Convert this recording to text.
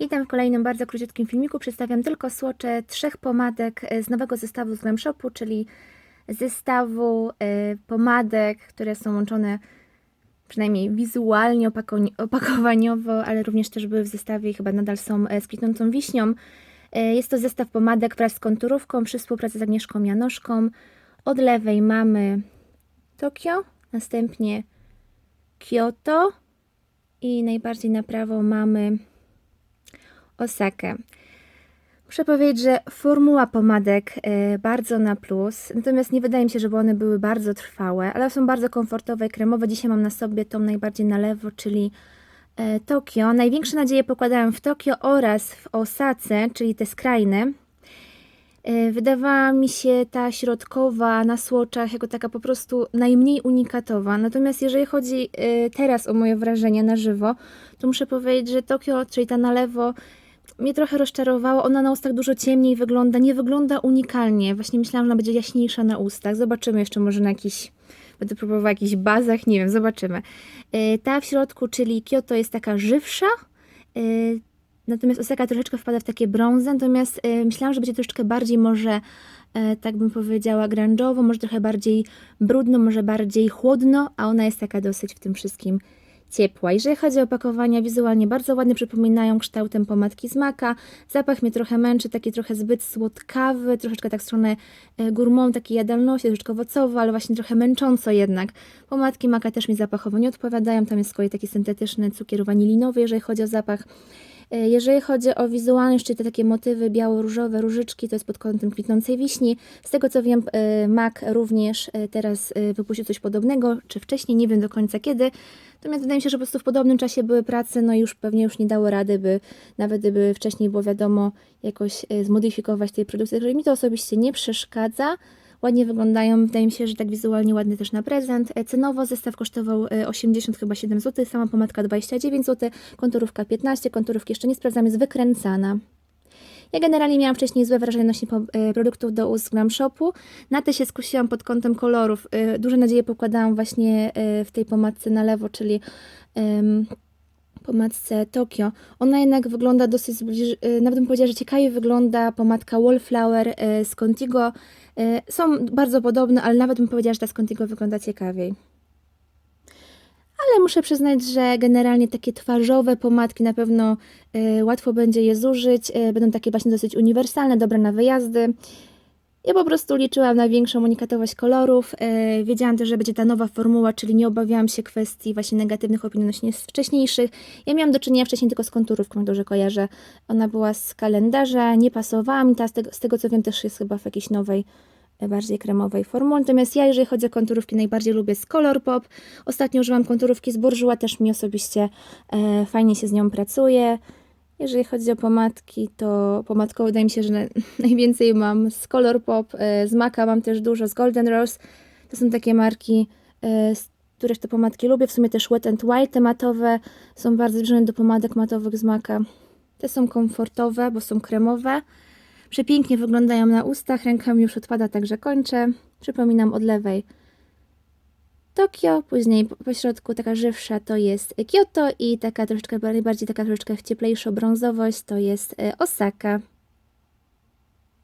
Witam w kolejnym bardzo króciutkim filmiku. Przedstawiam tylko słocze trzech pomadek e, z nowego zestawu z Glam Shopu, czyli zestawu e, pomadek, które są łączone przynajmniej wizualnie, opako- opakowaniowo, ale również też były w zestawie i chyba nadal są e, z kwitnącą wiśnią. Jest to zestaw pomadek wraz z konturówką przy współpracy z Agnieszką Janoszką. Od lewej mamy Tokio, następnie Kyoto i najbardziej na prawo mamy Osakę. Muszę powiedzieć, że formuła pomadek e, bardzo na plus, natomiast nie wydaje mi się, żeby one były bardzo trwałe, ale są bardzo komfortowe kremowe. Dzisiaj mam na sobie tą najbardziej na lewo, czyli e, Tokio. Największe nadzieje pokładałem w Tokio oraz w Osace, czyli te skrajne. E, Wydawała mi się ta środkowa na słoczach jako taka po prostu najmniej unikatowa. Natomiast jeżeli chodzi teraz o moje wrażenia na żywo, to muszę powiedzieć, że Tokio, czyli ta na lewo, mnie trochę rozczarowało. Ona na ustach dużo ciemniej wygląda, nie wygląda unikalnie. Właśnie myślałam, że ona będzie jaśniejsza na ustach. Zobaczymy jeszcze może na jakiś, będę próbowała jakichś bazach, nie wiem, zobaczymy. E, Ta w środku, czyli Kyoto jest taka żywsza, e, natomiast Osaka troszeczkę wpada w takie brązy, natomiast e, myślałam, że będzie troszeczkę bardziej może, tak bym powiedziała, grunge'owo, może trochę bardziej brudno, może bardziej chłodno, a ona jest taka dosyć w tym wszystkim ciepła. Jeżeli chodzi o opakowania, wizualnie bardzo ładnie przypominają kształtem pomadki z maka. Zapach mnie trochę męczy, taki trochę zbyt słodkawy, troszeczkę tak w stronę e, gourmand, takiej jadalności, troszeczkę owocowo, ale właśnie trochę męcząco jednak. Pomadki maka też mi zapachowo nie odpowiadają, tam jest z kolei taki syntetyczny cukier wanilinowy, jeżeli chodzi o zapach. E, Jeżeli chodzi o wizualność, czyli te takie motywy biało-różowe, różyczki, to jest pod kątem kwitnącej wiśni. Z tego co wiem, e, MAC również e, teraz wypuścił coś podobnego, czy wcześniej, nie wiem do końca kiedy. Natomiast wydaje mi się, że po prostu w podobnym czasie były prace, no już pewnie już nie dało rady, by nawet gdyby wcześniej było wiadomo, jakoś zmodyfikować tej produkcji. Także mi to osobiście nie przeszkadza. Ładnie wyglądają, wydaje mi się, że tak wizualnie ładny też na prezent. E, Cenowo zestaw kosztował e, 80 chyba 7 zł, sama pomadka 29 zł, konturówka 15, konturówki jeszcze nie sprawdzam, jest wykręcana. Ja generalnie miałam wcześniej złe wrażenie odnośnie po- e, produktów do ust Glam Shopu. Na te się skusiłam pod kątem kolorów. E, Duże nadzieje pokładałam właśnie e, w tej pomadce na lewo, czyli em, pomadce Tokio. Ona jednak wygląda dosyć zbliż... e, nawet bym powiedziała, że ciekawie wygląda pomadka Wallflower e, z Contigo. E, Są bardzo podobne, ale nawet bym powiedziała, że ta z Contigo wygląda ciekawiej. Ale muszę przyznać, że generalnie takie twarzowe pomadki na pewno łatwo będzie je zużyć. Będą takie właśnie dosyć uniwersalne, dobre na wyjazdy. Ja po prostu liczyłam na większą unikatowość kolorów. E, wiedziałam też, że będzie ta nowa formuła, czyli nie obawiałam się kwestii właśnie negatywnych opinii odnośnie wcześniejszych. Ja miałam do czynienia wcześniej tylko z konturówką, dobrze kojarzę. Ona była z kalendarza, nie pasowała mi ta, z tego, z tego co wiem też jest chyba w jakiejś nowej e, bardziej kremowej formule. Natomiast ja, jeżeli chodzi o konturówki, najbardziej lubię z Color Pop. Ostatnio użyłam konturówki z Bourjois, też mi osobiście e, fajnie się z nią pracuje. Jeżeli chodzi o pomadki, to pomadkowo wydaje mi się, że na, najwięcej mam z Color Pop, e, z Maka mam też dużo, z Golden Rose. To są takie marki, e, z których te pomadki lubię. W sumie też Wet and White, te matowe, są bardzo zbliżone do pomadek matowych z Maka. Te są komfortowe, bo są kremowe. Przepięknie wyglądają na ustach, ręka mi już odpada, także kończę. Przypominam od lewej Tokio, później po, po środku taka żywsza to jest Kyoto i taka troszeczkę bardziej, taka troszeczkę cieplejsza brązowość to jest e, Osaka.